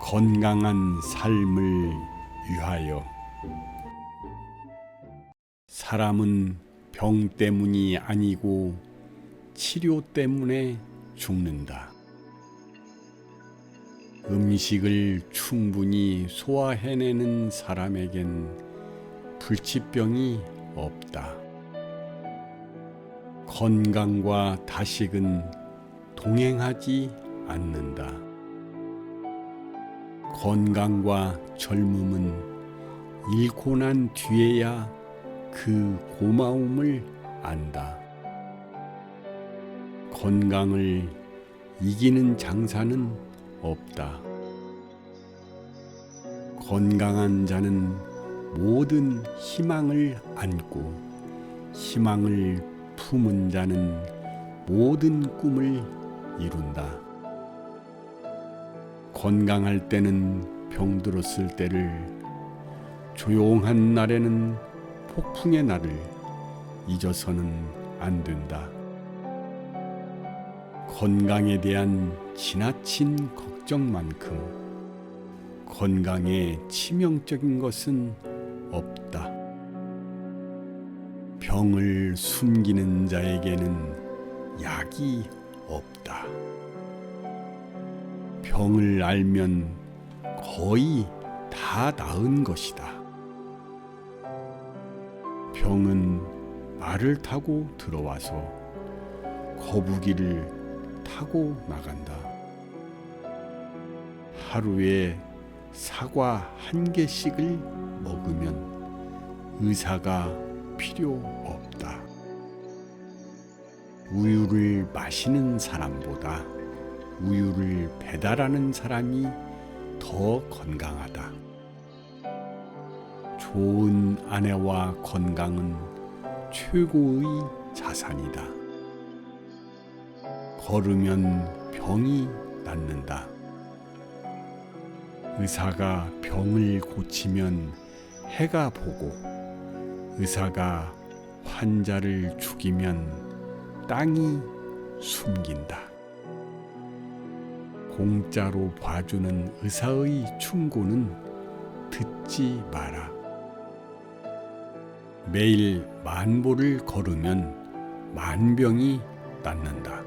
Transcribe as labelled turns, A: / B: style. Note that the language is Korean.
A: 건강한 삶을 위하여 사람은 병 때문이 아니고 치료 때문에 죽는다. 음식을 충분히 소화해내는 사람에겐 불치병이 없다. 건강과 다식은 동행하지 않는다. 건강과 젊음은 잃고 난 뒤에야 그 고마움을 안다. 건강을 이기는 장사는 없다. 건강한 자는 모든 희망을 안고 희망을 품은 자는 모든 꿈을 이룬다. 건강할 때는 병들었을 때를 조용한 날에는 폭풍의 날을 잊어서는 안 된다. 건강에 대한 지나친 걱정만큼 건강에 치명적인 것은 없다. 병을 숨기는 자에게는 약이 없다. 병을 알면 거의 다 나은 것이다. 병은 말을 타고 들어와서 거북이를 타고 나간다. 하루에 사과 한 개씩을 먹으면 의사가 필요. 우유를 마시는 사람보다 우유를 배달하는 사람이 더 건강하다. 좋은 아내와 건강은 최고의 자산이다. 걸으면 병이 낫는다. 의사가 병을 고치면 해가 보고 의사가 환자를 죽이면 땅이 숨긴다. 공짜로 봐주는 의사의 충고는 듣지 마라. 매일 만보를 걸으면 만병이 낫는다.